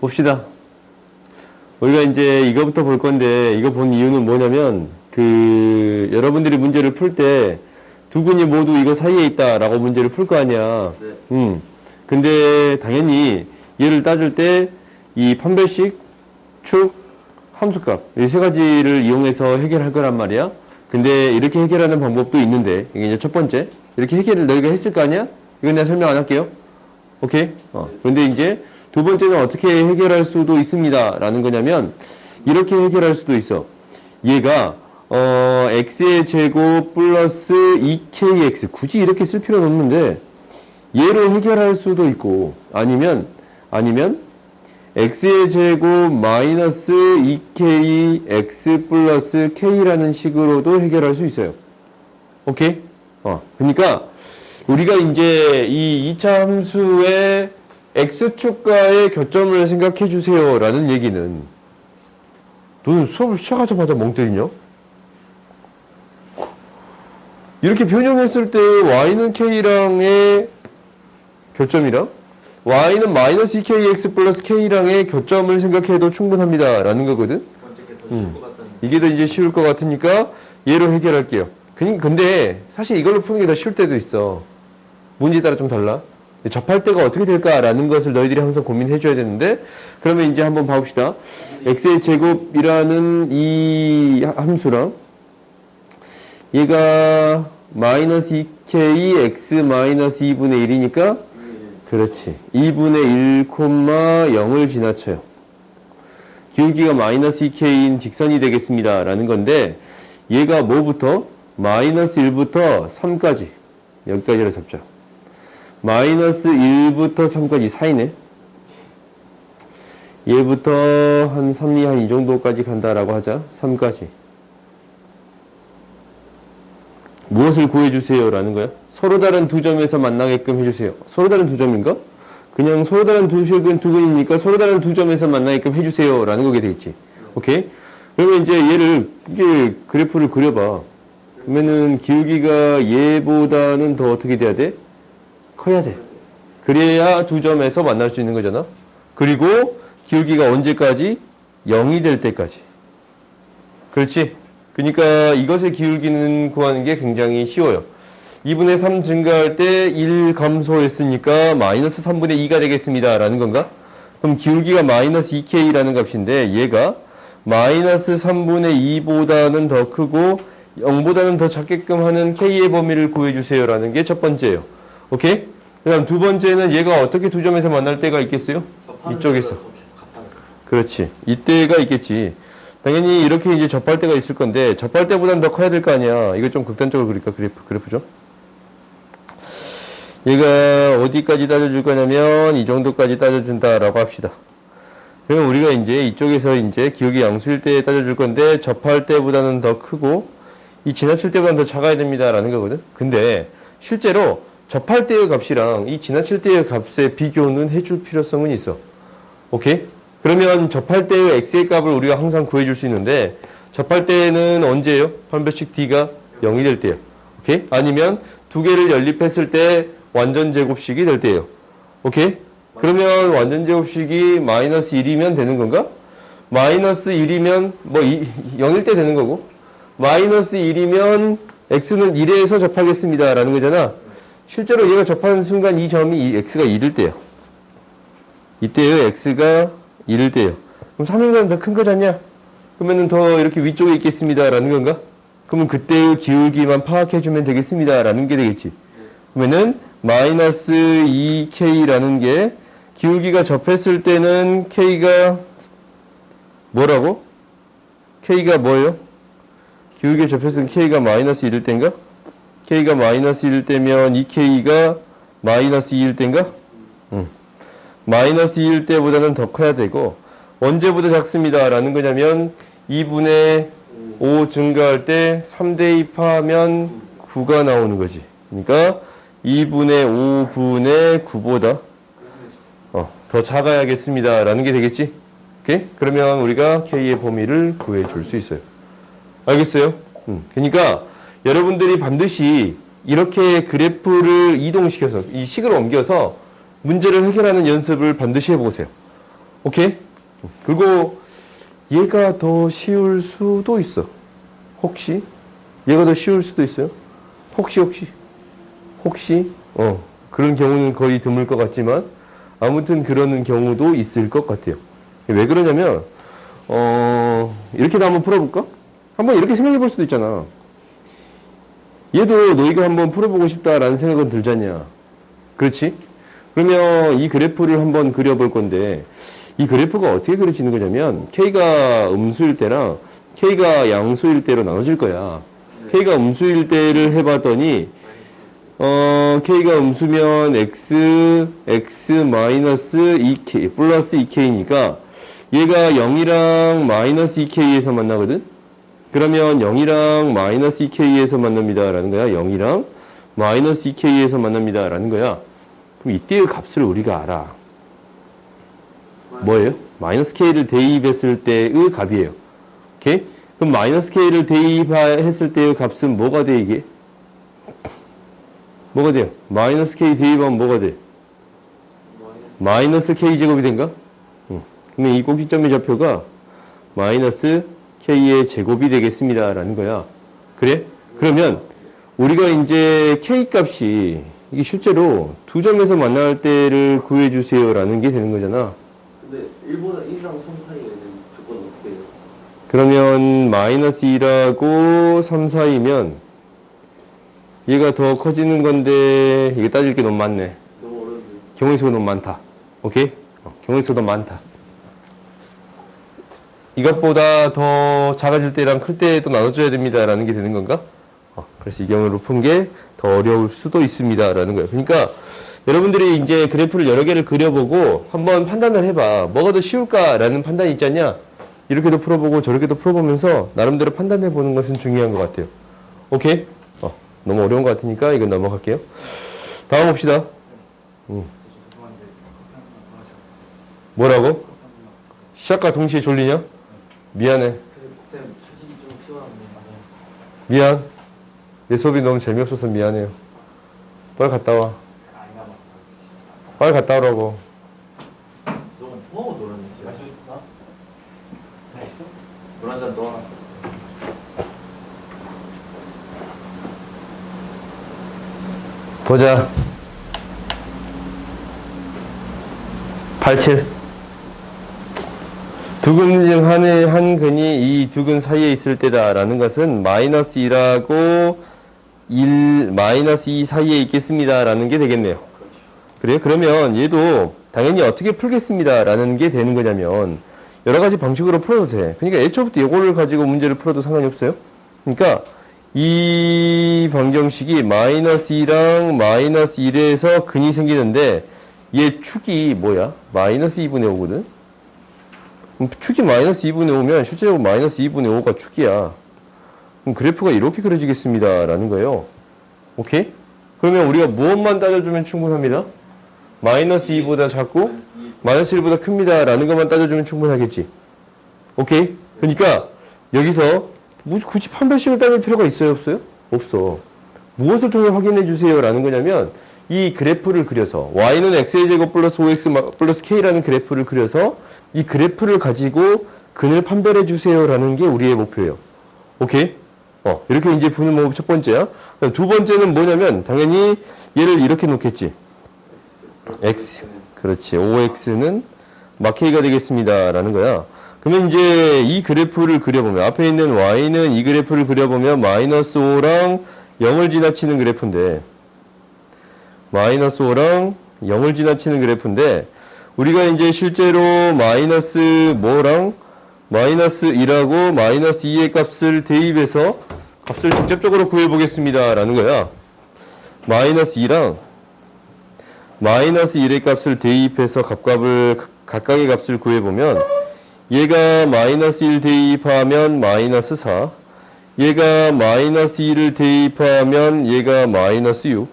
봅시다. 우리가 이제 이거부터 볼 건데 이거 본 이유는 뭐냐면 그 여러분들이 문제를 풀 때두 군이 모두 이거 사이에 있다라고 문제를 풀 거 아니야. 네. 음. 근데 당연히 얘를 따질 때 이 판별식, 축, 함수값 이 세 가지를 이용해서 해결할 거란 말이야. 근데 이렇게 해결하는 방법도 있는데 이게 이제 첫 번째 이렇게 해결을 너희가 했을 거 아니야? 이건 내가 설명 안 할게요. 오케이? 어. 그런데 이제 두 번째는 어떻게 해결할 수도 있습니다. 라는 거냐면 이렇게 해결할 수도 있어. 얘가 어, x의 제곱 플러스 2kx 굳이 이렇게 쓸 필요는 없는데 얘로 해결할 수도 있고 아니면 아니면 x의 제곱 마이너스 2k x 플러스 k라는 식으로도 해결할 수 있어요. 오케이? 어, 그러니까 우리가 이제 이 2차 함수의 x축과의 교점을 생각해 주세요 라는 얘기는 너는 수업을 시작하자마자 멍 때리냐? 이렇게 변형했을 때 y는 k랑의 교점이랑 y는 마이너스 2kx 플러스 k랑의 교점을 생각해도 충분합니다 라는 거거든 음. 이게 더 이제 쉬울 것 같으니까 얘로 해결할게요. 그니- 근데 사실 이걸로 푸는 게 더 쉬울 때도 있어. 문제에 따라 좀 달라. 접할 때가 어떻게 될까라는 것을 너희들이 항상 고민해 줘야 되는데 그러면 이제 한번 봐봅시다. x의 제곱이라는 이 함수랑 얘가 마이너스 2k x 마이너스 2분의 1이니까 그렇지. 2분의 1, 0을 지나쳐요. 기울기가 마이너스 2k인 직선이 되겠습니다. 라는 건데 얘가 뭐부터? 마이너스 1부터 3까지 여기까지를 잡자. 마이너스 1부터 3까지 사이네. 얘부터 한 3, 2, 한 이 정도까지 간다라고 하자. 3까지. 무엇을 구해주세요? 라는 거야. 서로 다른 두 점에서 만나게끔 해주세요. 서로 다른 두 점인가? 그냥 서로 다른 두 식은 두 근이니까 서로 다른 두 점에서 만나게끔 해주세요. 라는 거게 되겠지. 오케이? 그러면 이제 얘를, 이게 그래프를 그려봐. 그러면은 기울기가 얘보다는 더 어떻게 돼야 돼? 커야 돼. 그래야 두 점에서 만날 수 있는 거잖아. 그리고 기울기가 언제까지? 0이 될 때까지. 그렇지? 그러니까 이것의 기울기는 구하는 게 굉장히 쉬워요. 2분의 3 증가할 때 1 감소했으니까 마이너스 3분의 2가 되겠습니다. 라는 건가? 그럼 기울기가 마이너스 2k라는 값인데 얘가 마이너스 3분의 2보다는 더 크고 0보다는 더 작게끔 하는 k의 범위를 구해주세요. 라는 게 첫 번째예요. 오케이? 그 다음 두 번째는 얘가 어떻게 두 점에서 만날 때가 있겠어요? 이쪽에서. 그렇지. 이때가 있겠지. 당연히 이렇게 이제 접할 때가 있을 건데 접할 때보다는 더 커야 될 거 아니야. 이거 좀 극단적으로 그릴까 그래프 그래프죠. 얘가 어디까지 따져줄 거냐면 이 정도까지 따져준다라고 합시다. 그럼 우리가 이제 이쪽에서 이제 기울기 양수일 때 따져줄 건데 접할 때보다는 더 크고 이 지나칠 때보다는 더 작아야 됩니다라는 거거든. 근데 실제로 접할 때의 값이랑 이 지나칠 때의 값의 비교는 해줄 필요성은 있어. 오케이? 그러면 접할 때의 x의 값을 우리가 항상 구해줄 수 있는데 접할 때는 언제예요? 판별식 d가 0이 될 때요. 오케이? 아니면 두 개를 연립했을 때 완전 제곱식이 될 때예요. 오케이? 그러면 완전 제곱식이 마이너스 1이면 되는 건가? 마이너스 1이면 뭐 0일 때 되는 거고 마이너스 1이면 x는 1에서 접하겠습니다. 라는 거잖아. 실제로 얘가 접하는 순간 이 점이 이 x가 1일 때요. 이때요 x가 1일 때요. 그럼 3인가는 더큰 거잖냐? 그러면은 더 이렇게 위쪽에 있겠습니다. 라는 건가? 그러면 그때의 기울기만 파악해주면 되겠습니다. 라는 게 되겠지. 그러면은 마이너스 2k라는 게 기울기가 접했을 때는 k가 뭐라고? k가 뭐예요? 기울기가 접했을 때 k가 마이너스 1일 때인가? K가 마이너스 1일 때면 2k가 마이너스 2일 때인가? 응. 마이너스 2일 때보다는 더 커야 되고 언제보다 작습니다. 라는 거냐면 2분의 5 증가할 때 3대 2 파하면 9가 나오는 거지. 그러니까 2분의 5분의 9보다 어, 더 작아야겠습니다. 라는 게 되겠지? 오케이? 그러면 우리가 K의 범위를 구해 줄 수 있어요. 알겠어요? 음. 그러니까 여러분들이 반드시 이렇게 그래프를 이동시켜서 이 식을 옮겨서 문제를 해결하는 연습을 반드시 해보세요. 오케이? 그리고 얘가 더 쉬울 수도 있어. 혹시? 얘가 더 쉬울 수도 있어요. 혹시 혹시 혹시 어 그런 경우는 거의 드물 것 같지만 아무튼 그러는 경우도 있을 것 같아요. 왜 그러냐면 어 이렇게도 한번 풀어볼까? 한번 이렇게 생각해 볼 수도 있잖아. 얘도 너희가 한번 풀어보고 싶다라는 생각은 들잖냐. 그렇지? 그러면 이 그래프를 한번 그려볼 건데 이 그래프가 어떻게 그려지는 거냐면 K가 음수일 때랑 K가 양수일 때로 나눠질 거야. K가 음수일 때를 해봤더니 어, K가 음수면 X, X 마이너스 2K 플러스 2K니까 얘가 0이랑 마이너스 2K에서 만나거든? 그러면 0이랑 마이너스 2K에서 만납니다. 라는 거야. 0이랑 마이너스 2K에서 만납니다. 라는 거야. 그럼 이때의 값을 우리가 알아. 뭐예요? 마이너스 K를 대입했을 때의 값이에요. 오케이? 그럼 마이너스 K를 대입했을 때의 값은 뭐가 돼, 이게? 뭐가 돼요? 마이너스 K 대입하면 뭐가 돼? 마이너스 K 제곱이 된가? 응. 그러면 이 꼭지점의 좌표가 마이너스 K의 제곱이 되겠습니다. 라는 거야. 그래? 그러면 우리가 이제 K 값이 이게 실제로 두 점에서 만날 때를 구해주세요. 라는 게 되는 거잖아. 근데 1보다 1이랑 3 사이에는 조건 어떻게 해요? 그러면 마이너스 2라고 3 사이면 얘가 더 커지는 건데 이게 따질 게 너무 많네. 너무 어려운데 경우의 수가 너무 많다. 오케이? 어, 경우의 수가 너무 많다. 이것보다 더 작아질 때랑 클 때도 나눠줘야 됩니다. 라는 게 되는 건가? 어, 그래서 이 경우를 푼게더 어려울 수도 있습니다. 라는 거예요. 그러니까 여러분들이 이제 그래프를 여러 개를 그려보고 한번 판단을 해봐. 뭐가 더 쉬울까라는 판단이 있지 않냐? 이렇게도 풀어보고 저렇게도 풀어보면서 나름대로 판단해보는 것은 중요한 것 같아요. 오케이? 어, 너무 어려운 것 같으니까 이건 넘어갈게요. 다음 봅시다. 음. 뭐라고? 시작과 동시에 졸리냐? 미안해. 미안. 내 수업이 너무 재미없어서 미안해요. 빨리 갔다 와. 빨리 갔다 오라고. 보자. 87. 두근중 한의 한 근이 이 두 근 사이에 있을 때다라는 것은 마이너스 2라고 1 마이너스 2 사이에 있겠습니다라는 게 되겠네요. 그래요? 그러면 얘도 당연히 어떻게 풀겠습니다라는 게 되는 거냐면 여러 가지 방식으로 풀어도 돼. 그러니까 애초부터 이거를 가지고 문제를 풀어도 상관이 없어요. 그러니까 이 방정식이 마이너스 2랑 마이너스 1에서 근이 생기는데 얘 축이 뭐야? 마이너스 2분의 5거든? 축이 마이너스 2분의 5면 실제로 마이너스 2분의 5가 축이야. 그럼 그래프가 이렇게 그려지겠습니다. 라는 거예요. 오케이? 그러면 우리가 무엇만 따져주면 충분합니다. 마이너스 2보다 작고 마이너스 1보다 큽니다. 라는 것만 따져주면 충분하겠지. 오케이? 그러니까 여기서 무- 굳이 판별식을 따질 필요가 있어요? 없어요? 없어. 무엇을 통해 확인해 주세요? 라는 거냐면 이 그래프를 그려서 y는 x의 제곱 플러스 5x 마- 플러스 k라는 그래프를 그려서 이 그래프를 가지고 근을 판별해 주세요. 라는 게 우리의 목표예요. 오케이? 어, 이렇게 이제 푸는 방법 첫 번째야. 두 번째는 뭐냐면 당연히 얘를 이렇게 놓겠지. x. 그렇지. 5x는 마케이가 되겠습니다. 라는 거야. 그러면 이제 이 그래프를 그려보면 앞에 있는 y는 이 그래프를 그려보면 마이너스 5랑 0을 지나치는 그래프인데 마이너스 5랑 0을 지나치는 그래프인데 우리가 이제 실제로 마이너스 뭐랑 마이너스 1하고 마이너스 2의 값을 대입해서 값을 직접적으로 구해보겠습니다. 라는 거야. 마이너스 2랑 마이너스 1의 값을 대입해서 값값을 각각의 값을 구해보면 얘가 마이너스 1 대입하면 마이너스 4 얘가 마이너스 2를 대입하면 얘가 마이너스 6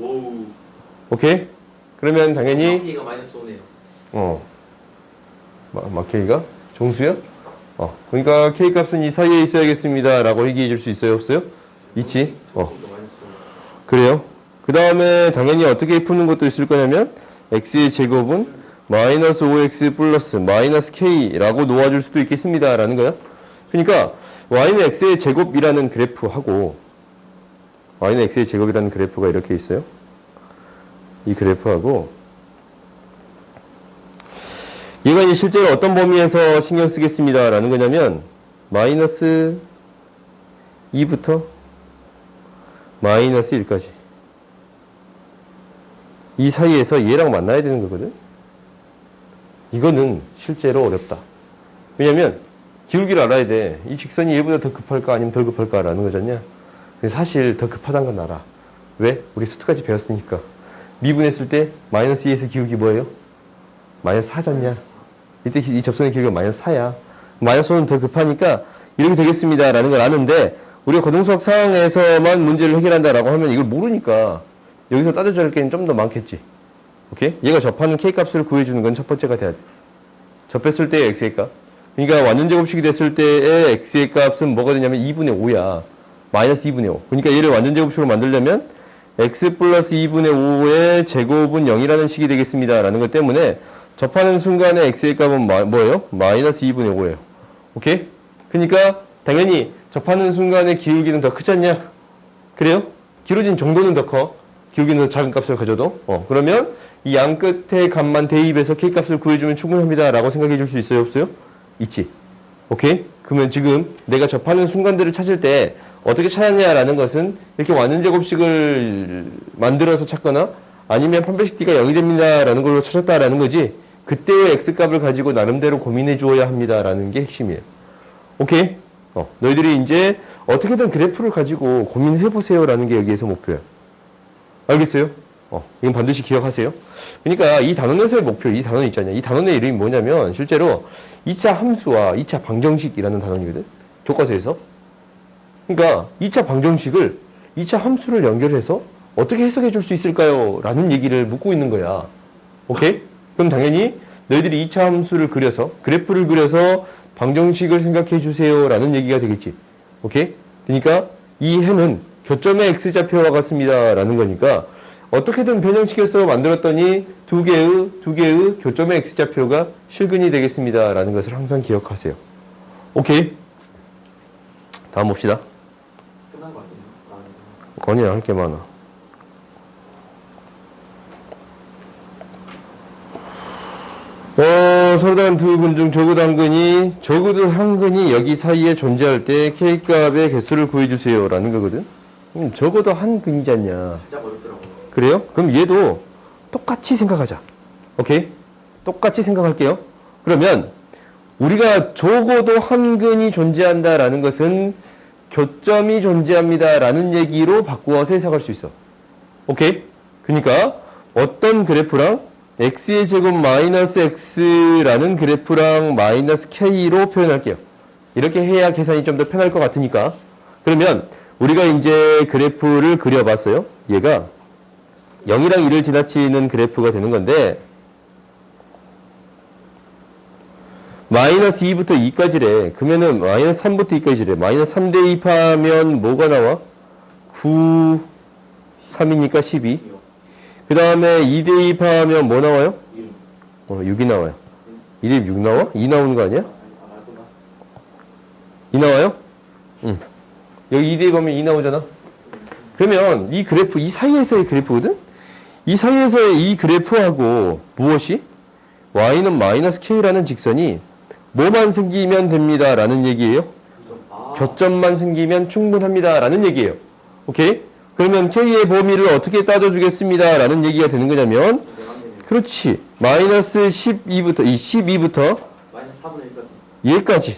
오우 오케이? 그러면 당연히 어 마, 마케이가 종수야? 어 그러니까 K 값은 이 사이에 있어야겠습니다 라고 얘기해 줄 수 있어요 없어요? 있지? 어 K가 마이너스 5 그래요. 그 다음에 당연히 어떻게 푸는 것도 있을 거냐면 x의 제곱은 마이너스 5x 플러스 마이너스 k라고 놓아줄 수도 있겠습니다. 라는 거야. 그러니까 y는 x의 제곱이라는 그래프하고 y는 x의 제곱이라는 그래프가 이렇게 있어요. 이 그래프하고 얘가 이제 실제로 어떤 범위에서 신경 쓰겠습니다. 라는 거냐면 마이너스 2부터 마이너스 1까지 이 사이에서 얘랑 만나야 되는 거거든. 이거는 실제로 어렵다. 왜냐면 기울기를 알아야 돼. 이 직선이 얘보다 더 급할까 아니면 덜 급할까라는 거잖냐. 근데 사실 더 급하다는 건 알아. 왜? 우리 수트까지 배웠으니까. 미분했을 때 마이너스 2에서 기울기 뭐예요? 마이너스 4잖냐. 이때 이 접선의 기울기가 마이너스 4야. 마이너스 5는 더 급하니까 이렇게 되겠습니다 라는 걸 아는데 우리가 고등수학 상황에서만 문제를 해결한다라고 하면 이걸 모르니까 여기서 따져줄 게는 좀더 많겠지. 오케이? 얘가 접하는 k 값을 구해주는 건 첫 번째가 돼야 돼. 접했을 때의 x의 값. 그러니까 완전 제곱식이 됐을 때의 x의 값은 뭐가 되냐면 2분의 5야. 마이너스 2분의 5. 그러니까 얘를 완전 제곱식으로 만들려면 x 플러스 2분의 5의 제곱은 0이라는 식이 되겠습니다. 라는 것 때문에 접하는 순간에 x의 값은 마- 뭐예요? 마이너스 2분의 5예요. 오케이? 그러니까 당연히 접하는 순간에 기울기는 더 크지 않냐? 그래요? 길어진 정도는 더 커. 기울기는 더 작은 값을 가져도. 어, 그러면 이 양 끝의 값만 대입해서 k 값을 구해주면 충분합니다. 라고 생각해 줄 수 있어요? 없어요? 있지. 오케이? 그러면 지금 내가 접하는 순간들을 찾을 때 어떻게 찾았냐라는 것은 이렇게 완전 제곱식을 만들어서 찾거나 아니면 판별식 d가 0이 됩니다라는 걸로 찾았다라는 거지 그때의 x값을 가지고 나름대로 고민해 주어야 합니다라는 게 핵심이에요. 오케이? 어, 너희들이 이제 어떻게든 그래프를 가지고 고민해 보세요라는 게 여기에서 목표야. 알겠어요? 어, 이건 반드시 기억하세요. 그러니까 이 단원에서의 목표, 이 단원 있잖아요. 이 단원의 이름이 뭐냐면 실제로 2차 함수와 2차 방정식이라는 단원이거든. 교과서에서. 그러니까 2차 방정식을 2차 함수를 연결해서 어떻게 해석해 줄 수 있을까요? 라는 얘기를 묻고 있는 거야. 오케이? 그럼 당연히 너희들이 2차 함수를 그려서 그래프를 그려서 방정식을 생각해 주세요. 라는 얘기가 되겠지. 오케이? 그러니까 이 해는 교점의 x좌표와 같습니다. 라는 거니까 어떻게든 변형시켜서 만들었더니 두 개의 두 개의 교점의 x좌표가 실근이 되겠습니다. 라는 것을 항상 기억하세요. 오케이? 다음 봅시다. 아니야, 할 게 많아. 어, 다른 두근중 적어도 한 근이, 적어도 한 근이 여기 사이에 존재할 때 K값의 개수를 구해주세요. 라는 거거든. 음, 적어도 한 근이지 않냐. 그래요? 그럼 얘도 똑같이 생각하자. 오케이? 똑같이 생각할게요. 그러면 우리가 적어도 한 근이 존재한다라는 것은 교점이 존재합니다라는 얘기로 바꾸어서 해석할 수 있어. 오케이? 그러니까 어떤 그래프랑 x의 제곱 마이너스 x라는 그래프랑 마이너스 k로 표현할게요. 이렇게 해야 계산이 좀 더 편할 것 같으니까. 그러면 우리가 이제 그래프를 그려봤어요. 얘가 0이랑 1을 지나치는 그래프가 되는 건데 마이너스 2부터 2까지래. 그러면은 마이너스 3부터 2까지래. 마이너스 3 대입하면 뭐가 나와? 9, 3이니까 12. 그 다음에 2 대입하면 뭐 나와요? 일. 어, 6이 나와요. 2 대입 6 나와? 2 나오는 거 아니야? 아니, 알구나. 2 나와요? 응. 여기 2 대입하면 2 나오잖아. 그러면 이 그래프, 이 사이에서의 그래프거든? 이 사이에서의 이 그래프하고 무엇이? y는 마이너스 k라는 직선이 뭐만 생기면 됩니다. 라는 얘기예요. 아, 교점만 생기면 충분합니다. 라는 얘기예요. 오케이? 그러면 k의 범위를 어떻게 따져주겠습니다. 라는 얘기가 되는 거냐면, 그렇지. 마이너스 12부터, 이 12부터 마이너스 4분의 1까지. 얘까지.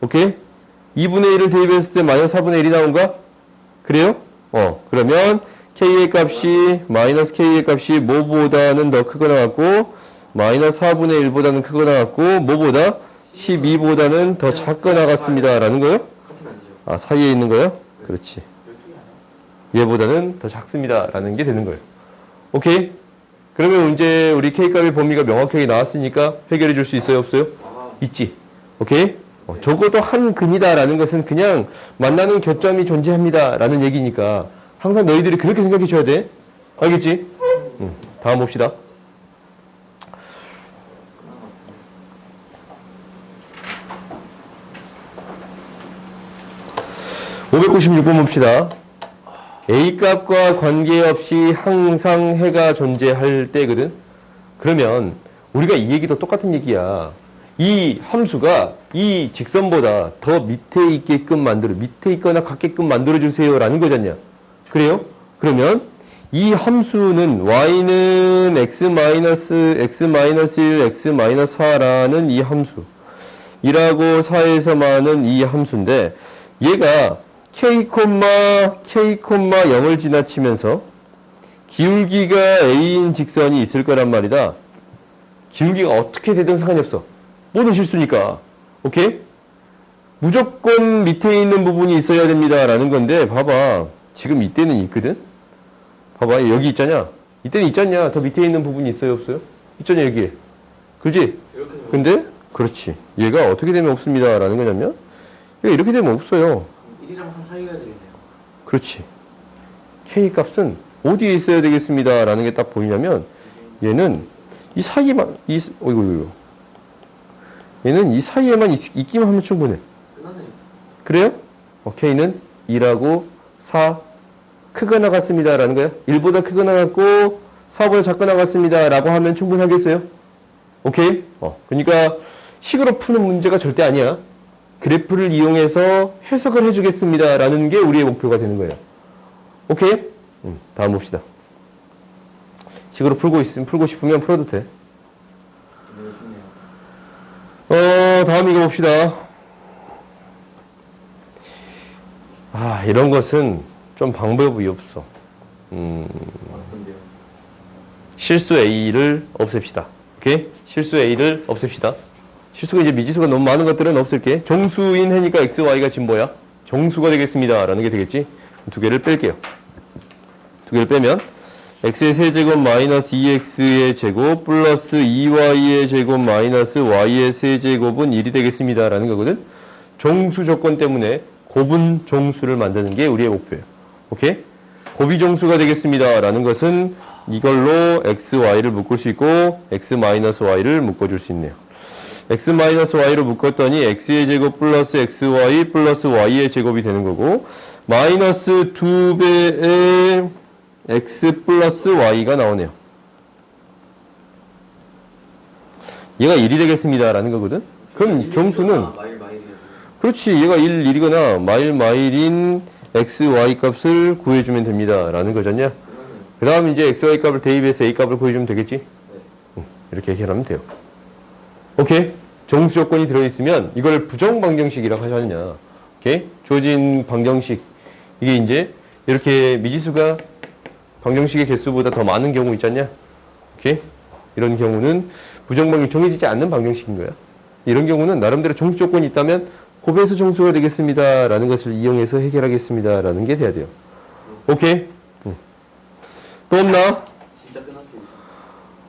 오케이? 2분의 1을 대입했을 때 마이너스 4분의 1이 나온가? 그래요? 어, 그러면 k의 값이, 마이너스 k의 값이 뭐보다는 더 크거나 같고, 마이너스 4분의 1보다는 크거나 같고, 뭐보다? 12보다는 더 작거나 같습니다. 라는 거요? 아, 사이에 있는 거요? 그렇지. 얘보다는 더 작습니다라는 게 되는 거예요. 오케이? 그러면 이제 우리 K값의 범위가 명확하게 나왔으니까 해결해 줄 수 있어요? 없어요? 있지. 오케이? 어, 적어도 한 근이다라는 것은 그냥 만나는 교점이 존재합니다라는 얘기니까 항상 너희들이 그렇게 생각해 줘야 돼. 알겠지? 응. 다음 봅시다. 오백구십육 번 봅시다. A 값과 관계없이 항상 해가 존재할 때거든. 그러면 우리가 이 얘기도 똑같은 얘기야. 이 함수가 이 직선보다 더 밑에 있게끔 만들어 밑에 있거나 같게끔 만들어 주세요 라는 거잖냐. 그래요? 그러면 이 함수는 y는 x 마이너스 x 마이너스 1 x 마이너스 4라는 이 함수 이라고 4에서만은 이 함수인데 얘가 k, k, 0을 지나치면서 기울기가 a인 직선이 있을 거란 말이다. 기울기가 어떻게 되든 상관이 없어. 모든 실수니까. 오케이? 무조건 밑에 있는 부분이 있어야 됩니다 라는 건데 봐봐. 지금 이때는 있거든. 봐봐. 여기 있잖냐. 이때는 있잖냐. 더 밑에 있는 부분이 있어요, 없어요? 있잖냐, 여기에. 그지? 근데 그렇지. 얘가 어떻게 되면 없습니다 라는 거냐면 얘가 이렇게 되면 없어요. 1이랑 4 사이가 되겠네요. 그렇지. K 값은 어디에 있어야 되겠습니다 라는 게 딱 보이냐면 얘는 이 사이에만 이 어이구 이거 얘는 이 사이에만 있, 있기만 하면 충분해. 그래요? 어, K는 2라고 4 크거나 같습니다 라는 거야. 1보다 크거나 같고 4보다 작거나 같습니다 라고 하면 충분하겠어요? 오케이? 어, 그러니까 식으로 푸는 문제가 절대 아니야. 그래프를 이용해서 해석을 해주겠습니다 라는 게 우리의 목표가 되는 거예요. 오케이? 음, 다음 봅시다. 식으로 풀고 있으면 풀고 싶으면 풀어도 돼. 어, 다음 이거 봅시다. 아, 이런 것은 좀 방법이 없어. 음? 실수 A를 없앱시다. 오케이? 실수 A를 없앱시다. 실수가 이제 미지수가 너무 많은 것들은 없앨게. 정수인 해니까 X, Y가 지금 뭐야? 정수가 되겠습니다. 라는 게 되겠지? 두 개를 뺄게요. 두 개를 빼면 x의 세제곱 마이너스 2x의 제곱 플러스 2y의 제곱 마이너스 y의 세제곱은 1이 되겠습니다. 라는 거거든. 정수 조건 때문에 곱은 정수를 만드는 게 우리의 목표예요. 오케이? 곱이 정수가 되겠습니다. 라는 것은 이걸로 x, y를 묶을 수 있고 x 마이너스 y를 묶어줄 수 있네요. X 마이너스 y로 묶었더니 x의 제곱 플러스 xy 플러스 y의 제곱이 되는 거고 마이너스 2배의 x 플러스 y가 나오네요. 얘가 1이 되겠습니다. 라는 거거든. 그럼 정수는 마일이에요. 그렇지. 얘가 1, 1이거나 마일 마일인 x, y 값을 구해주면 됩니다. 라는 거잖냐. 그 다음 이제 x, y 값을 대입해서 a 값을 구해주면 되겠지. 응, 이렇게 해결하면 돼요. 오케이. 정수 조건이 들어있으면 이걸 부정 방정식이라고. 오케이. 주어진 방정식. 이게 이제 이렇게 미지수가 방정식의 개수보다 더 많은 경우 있잖냐. 이런 경우는 부정 방정 정해지지 않는 방정식인 거야. 이런 경우는 나름대로 정수 조건이 있다면 곱해서 정수가 되겠습니다. 라는 것을 이용해서 해결하겠습니다. 라는 게 돼야 돼요. 오케이. 응. 또 없나?